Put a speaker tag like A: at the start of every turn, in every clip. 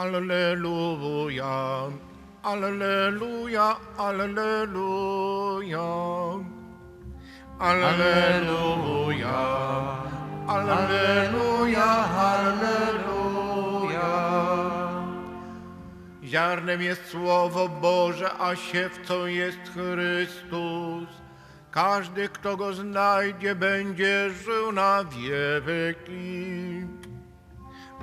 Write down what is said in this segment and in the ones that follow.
A: Alleluja, Alleluja, Alleluja. Alleluja, Alleluja, Alleluja. Ziarnem jest Słowo Boże, a siewcą jest Chrystus. Każdy, kto go znajdzie, będzie żył na wieki.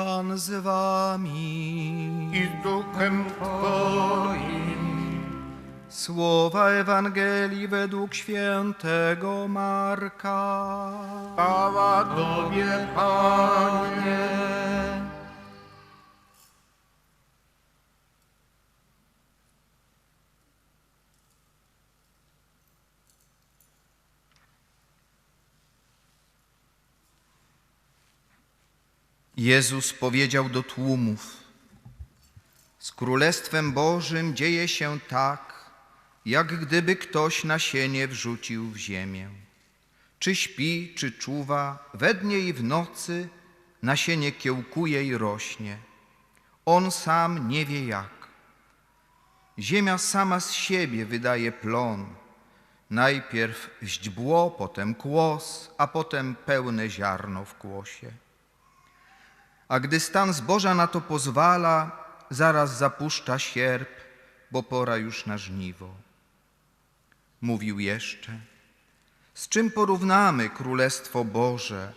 B: Pan z wami.
A: I z duchem Twoim.
B: Słowa Ewangelii według świętego Marka.
A: Chwała Tobie, Panie.
B: Jezus powiedział do tłumów: Z Królestwem Bożym dzieje się tak, jak gdyby ktoś nasienie wrzucił w ziemię. Czy śpi, czy czuwa, we dnie i w nocy nasienie kiełkuje i rośnie. On sam nie wie jak. Ziemia sama z siebie wydaje plon. Najpierw źdźbło, potem kłos, a potem pełne ziarno w kłosie. A gdy stan zboża na to pozwala, zaraz zapuszcza sierp, bo pora już na żniwo. Mówił jeszcze, z czym porównamy Królestwo Boże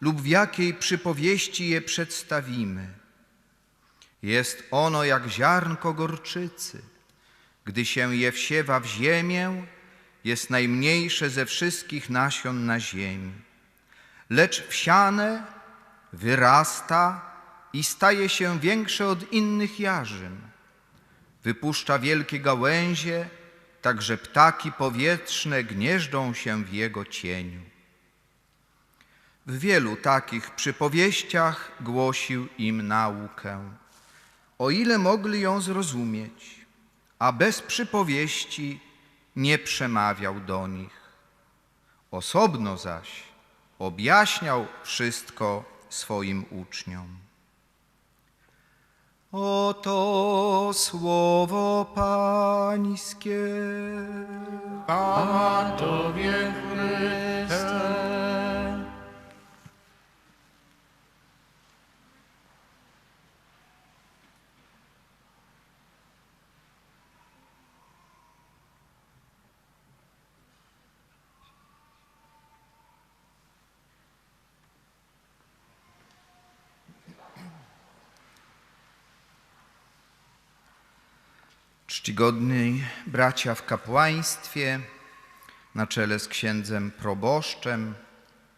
B: lub w jakiej przypowieści je przedstawimy? Jest ono jak ziarnko gorczycy. Gdy się je wsiewa w ziemię, jest najmniejsze ze wszystkich nasion na ziemi. Lecz wsiane wyrasta i staje się większe od innych jarzyn. Wypuszcza wielkie gałęzie, tak że ptaki powietrzne gnieżdżą się w jego cieniu. W wielu takich przypowieściach głosił im naukę, o ile mogli ją zrozumieć, a bez przypowieści nie przemawiał do nich. Osobno zaś objaśniał wszystko swoim uczniom. Oto słowo Pańskie.
A: Chwała Tobie, Chryste.
B: Czcigodni bracia w kapłaństwie, na czele z księdzem proboszczem,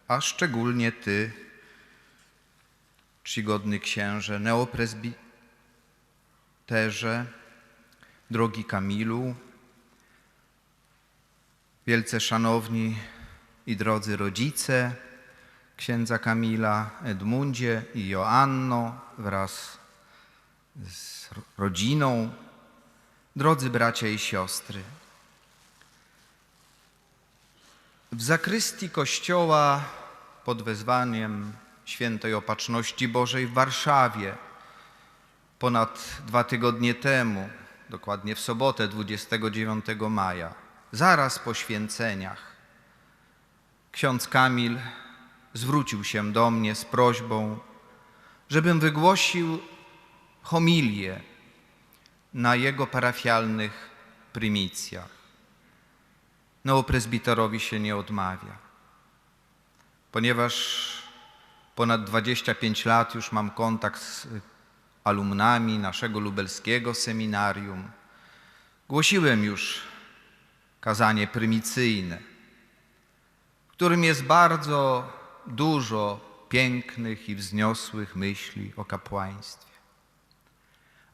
B: a szczególnie Ty, czcigodny księże neopresbiterze, drogi Kamilu, wielce szanowni i drodzy rodzice księdza Kamila, Edmundzie i Joanno wraz z rodziną, Drodzy bracia i siostry, w zakrystii kościoła pod wezwaniem świętej Opatrzności Bożej w Warszawie ponad dwa tygodnie temu, dokładnie w sobotę 29 maja, zaraz po święceniach, ksiądz Kamil zwrócił się do mnie z prośbą, żebym wygłosił homilię na jego parafialnych prymicjach. Neopresbiterowi się nie odmawia, ponieważ ponad 25 lat już mam kontakt z alumnami naszego lubelskiego seminarium. Głosiłem już kazanie prymicyjne, w którym jest bardzo dużo pięknych i wzniosłych myśli o kapłaństwie.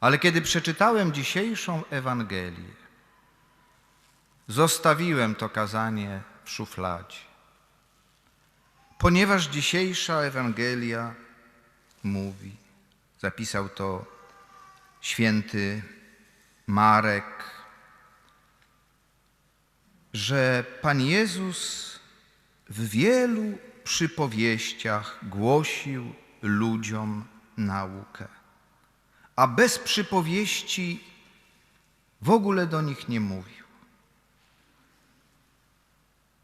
B: Ale kiedy przeczytałem dzisiejszą Ewangelię, zostawiłem to kazanie w szufladzie, ponieważ dzisiejsza Ewangelia mówi, zapisał to święty Marek, że Pan Jezus w wielu przypowieściach głosił ludziom naukę, a bez przypowieści w ogóle do nich nie mówił.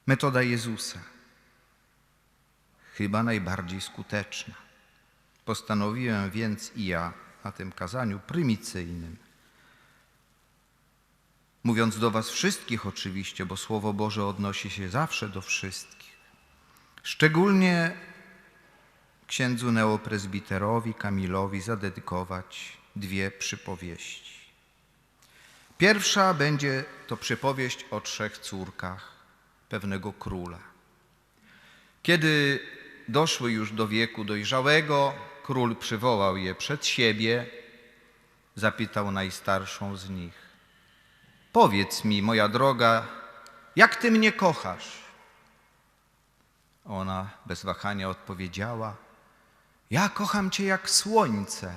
B: Metoda Jezusa, chyba najbardziej skuteczna. Postanowiłem więc i ja na tym kazaniu prymicyjnym, mówiąc do Was wszystkich oczywiście, bo Słowo Boże odnosi się zawsze do wszystkich, szczególnie księdzu neoprezbiterowi Kamilowi zadedykować dwie przypowieści. Pierwsza będzie to przypowieść o trzech córkach pewnego króla. Kiedy doszły już do wieku dojrzałego, król przywołał je przed siebie, zapytał najstarszą z nich: Powiedz mi, moja droga, jak ty mnie kochasz? Ona bez wahania odpowiedziała: Ja kocham cię jak słońce,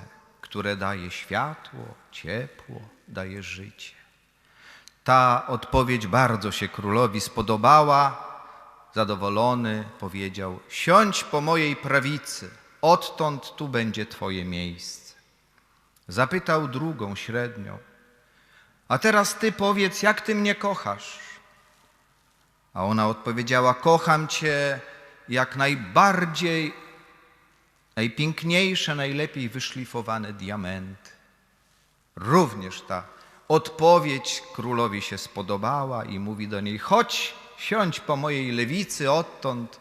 B: które daje światło, ciepło, daje życie. Ta odpowiedź bardzo się królowi spodobała. Zadowolony powiedział: Siądź po mojej prawicy, odtąd tu będzie Twoje miejsce. Zapytał drugą średnią: A teraz Ty powiedz, jak Ty mnie kochasz? A ona odpowiedziała: Kocham Cię jak najbardziej, najpiękniejsze, najlepiej wyszlifowane diamenty. Również ta odpowiedź królowi się spodobała i mówi do niej: Chodź, siądź po mojej lewicy, odtąd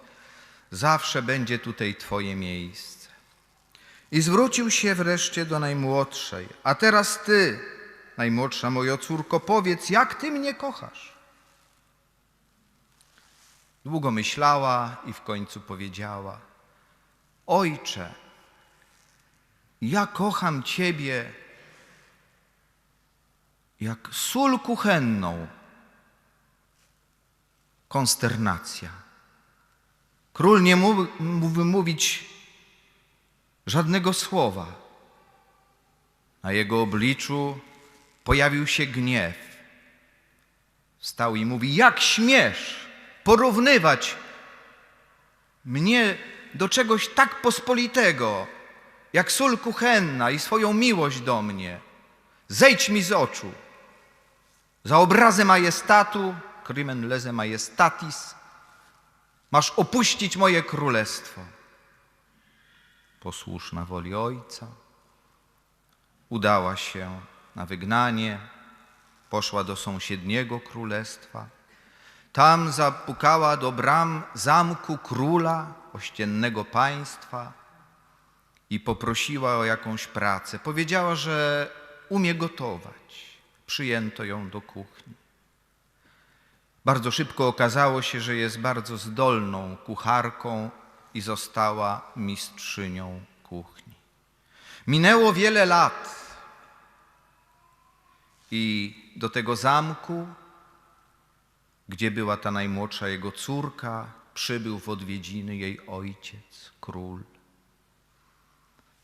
B: zawsze będzie tutaj Twoje miejsce. I zwrócił się wreszcie do najmłodszej: A teraz Ty, najmłodsza moja córko, powiedz, jak Ty mnie kochasz? Długo myślała i w końcu powiedziała: Ojcze, ja kocham Ciebie jak sól kuchenną. Konsternacja. Król nie mógł, wymówić żadnego słowa. Na jego obliczu pojawił się gniew. Wstał i mówi: Jak śmiesz porównywać mnie do czegoś tak pospolitego, jak sól kuchenna i swoją miłość do mnie? Zejdź mi z oczu. Za obrazę majestatu, crimen lese majestatis, masz opuścić moje królestwo. Posłuszna woli ojca, udała się na wygnanie, poszła do sąsiedniego królestwa. Tam zapukała do bram zamku króla ościennego państwa i poprosiła o jakąś pracę. Powiedziała, że umie gotować. Przyjęto ją do kuchni. Bardzo szybko okazało się, że jest bardzo zdolną kucharką i została mistrzynią kuchni. Minęło wiele lat i do tego zamku, gdzie była ta najmłodsza jego córka, przybył w odwiedziny jej ojciec, król.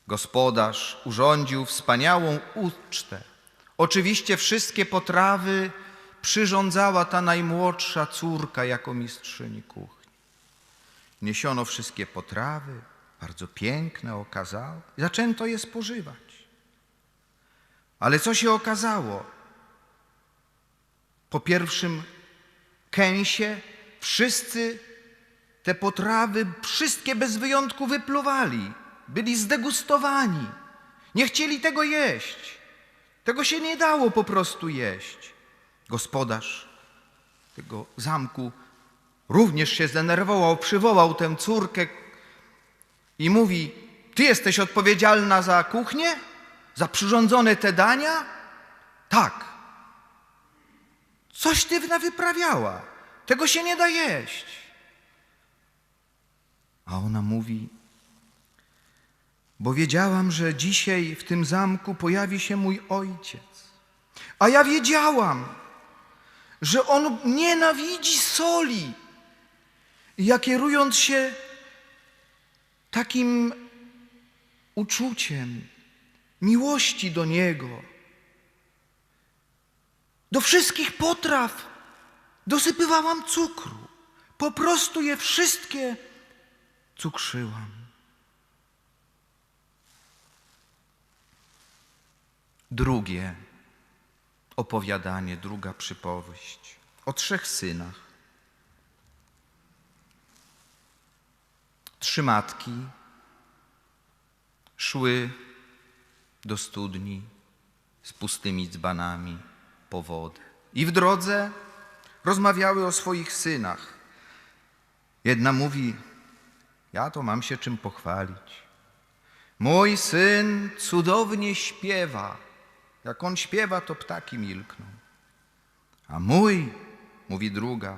B: Gospodarz urządził wspaniałą ucztę. Oczywiście wszystkie potrawy przyrządzała ta najmłodsza córka jako mistrzyni kuchni. Niesiono wszystkie potrawy, bardzo piękne okazało, i zaczęto je spożywać. Ale co się okazało? Po pierwszym kęsie wszyscy te potrawy, wszystkie bez wyjątku wypluwali. Byli zdegustowani. Nie chcieli tego jeść. Tego się nie dało po prostu jeść. Gospodarz tego zamku również się zdenerwował, przywołał tę córkę i mówi: Ty jesteś odpowiedzialna za kuchnię? Za przyrządzone te dania? Tak. Coś ty wyprawiała. Tego się nie da jeść. A ona mówi, bo wiedziałam, że dzisiaj w tym zamku pojawi się mój ojciec. A ja wiedziałam, że on nienawidzi soli. I ja kierując się takim uczuciem miłości do niego, do wszystkich potraw dosypywałam cukru. Po prostu je wszystkie cukrzyłam. Drugie opowiadanie, druga przypowieść o trzech synach. Trzy matki szły do studni z pustymi dzbanami po wodę. I w drodze rozmawiały o swoich synach. Jedna mówi: Ja to mam się czym pochwalić. Mój syn cudownie śpiewa. Jak on śpiewa, to ptaki milkną. A mój, mówi druga,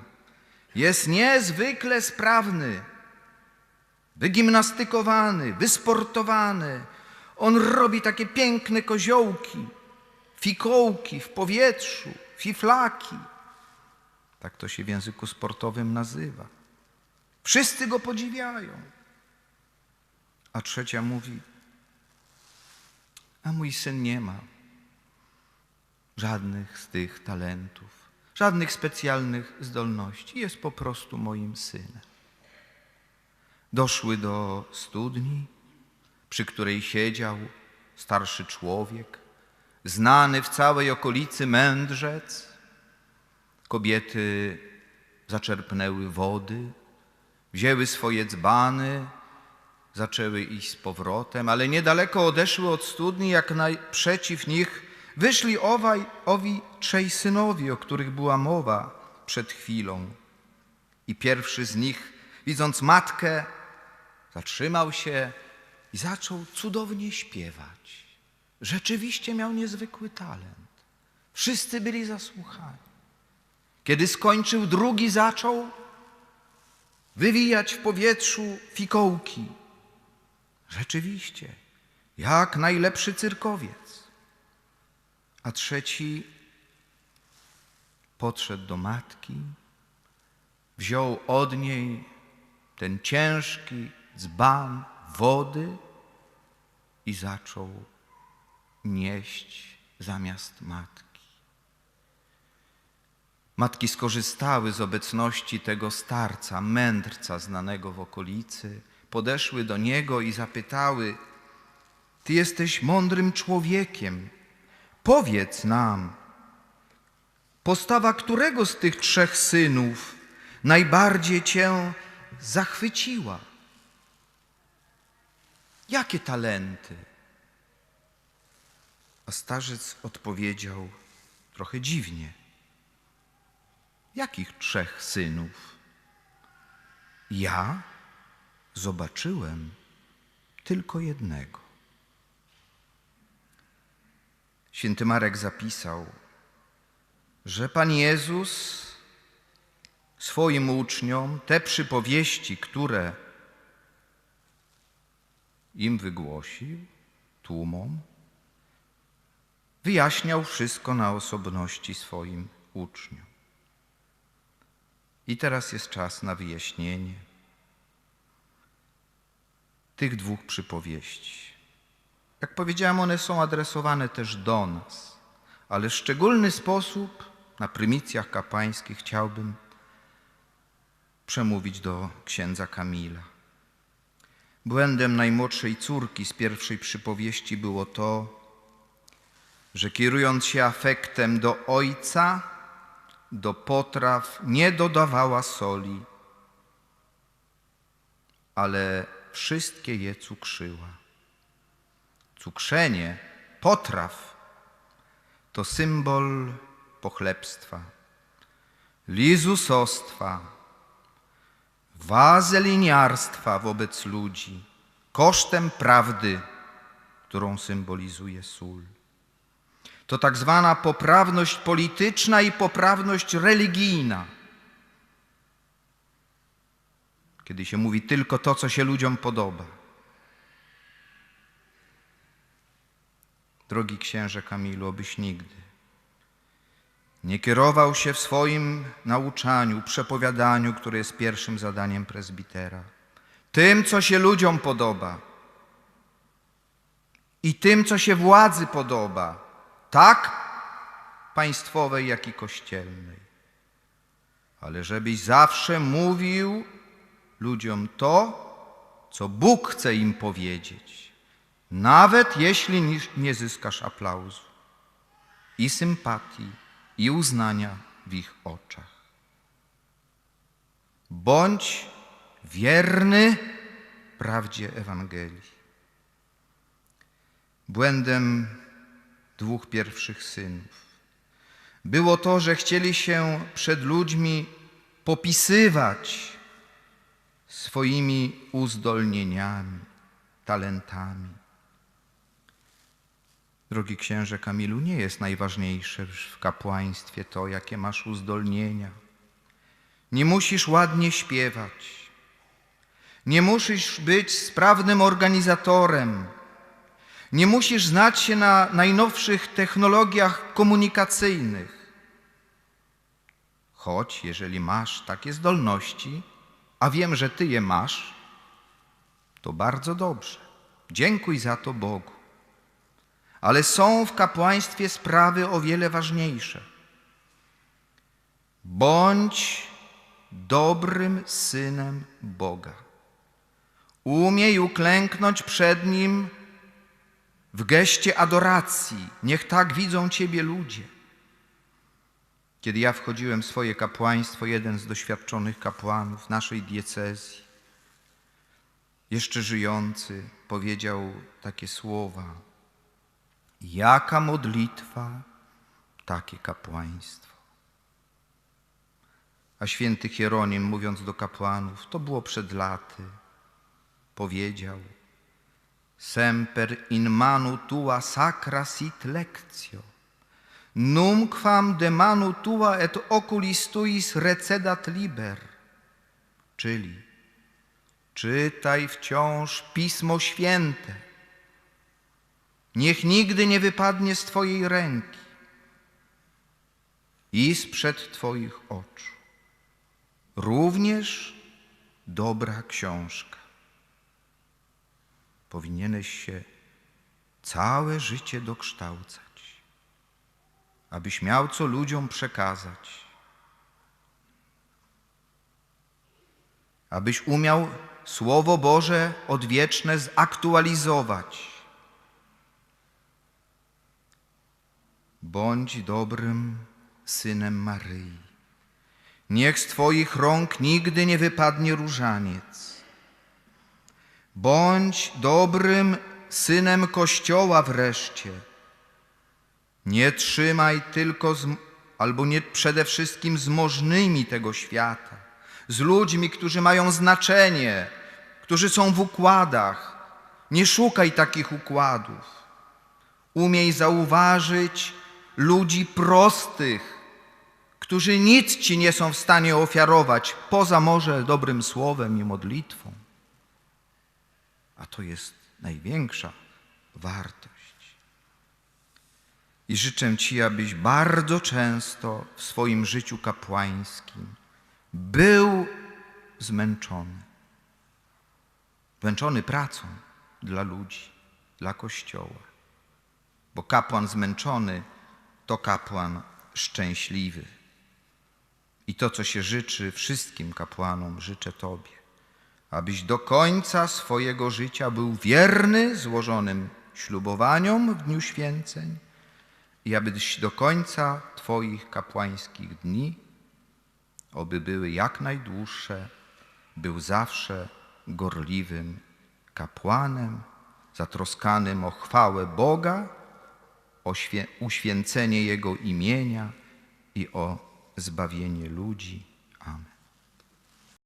B: jest niezwykle sprawny, wygimnastykowany, wysportowany. On robi takie piękne koziołki, fikołki w powietrzu, fiflaki. Tak to się w języku sportowym nazywa. Wszyscy go podziwiają. A trzecia mówi: A mój syn nie ma żadnych z tych talentów, żadnych specjalnych zdolności. Jest po prostu moim synem. Doszły do studni, przy której siedział starszy człowiek, znany w całej okolicy mędrzec. Kobiety zaczerpnęły wody, wzięły swoje dzbany, zaczęły iść z powrotem, ale niedaleko odeszły od studni, jak naprzeciw nich wyszli owaj, owi trzej synowie, o których była mowa przed chwilą. I pierwszy z nich, widząc matkę, zatrzymał się i zaczął cudownie śpiewać. Rzeczywiście miał niezwykły talent. Wszyscy byli zasłuchani. Kiedy skończył, drugi zaczął wywijać w powietrzu fikołki. Rzeczywiście, jak najlepszy cyrkowiec. A trzeci podszedł do matki, wziął od niej ten ciężki dzban wody i zaczął nieść zamiast matki. Matki skorzystały z obecności tego starca, mędrca znanego w okolicy, podeszły do niego i zapytały: Ty jesteś mądrym człowiekiem, powiedz nam, postawa którego z tych trzech synów najbardziej cię zachwyciła? Jakie talenty? A starzec odpowiedział trochę dziwnie. Jakich trzech synów? Ja zobaczyłem tylko jednego. Święty Marek zapisał, że Pan Jezus swoim uczniom te przypowieści, które im wygłosił, tłumom, wyjaśniał wszystko na osobności swoim uczniom. I teraz jest czas na wyjaśnienie tych dwóch przypowieści. Jak powiedziałem, one są adresowane też do nas, ale w szczególny sposób na prymicjach kapłańskich chciałbym przemówić do księdza Kamila. Błędem najmłodszej córki z pierwszej przypowieści było to, że kierując się afektem do ojca, do potraw nie dodawała soli, ale wszystkie je cukrzyła. Cukrzenie potraw to symbol pochlebstwa, lizusostwa, wazeliniarstwa wobec ludzi, kosztem prawdy, którą symbolizuje sól. To tak zwana poprawność polityczna i poprawność religijna. Kiedy się mówi tylko to, co się ludziom podoba. Drogi księże Kamilu, obyś nigdy nie kierował się w swoim nauczaniu, przepowiadaniu, które jest pierwszym zadaniem prezbitera, tym, co się ludziom podoba i tym, co się władzy podoba, tak państwowej, jak i kościelnej. Ale żebyś zawsze mówił ludziom to, co Bóg chce im powiedzieć, nawet jeśli ni- nie zyskasz aplauzu i sympatii, i uznania w ich oczach. Bądź wierny prawdzie Ewangelii. Błędem dwóch pierwszych synów było to, że chcieli się przed ludźmi popisywać swoimi uzdolnieniami, talentami. Drogi księże Kamilu, nie jest najważniejsze w kapłaństwie to, jakie masz uzdolnienia. Nie musisz ładnie śpiewać. Nie musisz być sprawnym organizatorem. Nie musisz znać się na najnowszych technologiach komunikacyjnych. Choć jeżeli masz takie zdolności, a wiem, że ty je masz, to bardzo dobrze. Dziękuj za to Bogu. Ale są w kapłaństwie sprawy o wiele ważniejsze. Bądź dobrym synem Boga. Umiej uklęknąć przed Nim w geście adoracji. Niech tak widzą Ciebie ludzie. Kiedy ja wchodziłem w swoje kapłaństwo, jeden z doświadczonych kapłanów naszej diecezji, jeszcze żyjący, powiedział takie słowa. Jaka modlitwa, takie kapłaństwo. A święty Hieronim, mówiąc do kapłanów, to było przed laty, powiedział Semper in manu tua sacra sit lectio, numquam de manu tua et oculis tuis recedat liber, czyli czytaj wciąż Pismo Święte, niech nigdy nie wypadnie z Twojej ręki i sprzed Twoich oczu. Również dobra książka. Powinieneś się całe życie dokształcać, abyś miał co ludziom przekazać, abyś umiał Słowo Boże odwieczne zaktualizować. Bądź dobrym synem Maryi. Niech z Twoich rąk nigdy nie wypadnie różaniec. Bądź dobrym synem Kościoła wreszcie. Nie trzymaj tylko z, albo nie przede wszystkim z możnymi tego świata, z ludźmi, którzy mają znaczenie, którzy są w układach. Nie szukaj takich układów. Umiej zauważyć ludzi prostych, którzy nic ci nie są w stanie ofiarować, poza może dobrym słowem i modlitwą. A to jest największa wartość. I życzę Ci, abyś bardzo często w swoim życiu kapłańskim był zmęczony. Zmęczony pracą dla ludzi, dla Kościoła. Bo kapłan zmęczony to kapłan szczęśliwy. I to, co się życzy wszystkim kapłanom, życzę Tobie, abyś do końca swojego życia był wierny złożonym ślubowaniom w dniu święceń i abyś do końca Twoich kapłańskich dni, oby były jak najdłuższe, był zawsze gorliwym kapłanem, zatroskanym o chwałę Boga, o świę- uświęcenie Jego imienia i o zbawienie ludzi.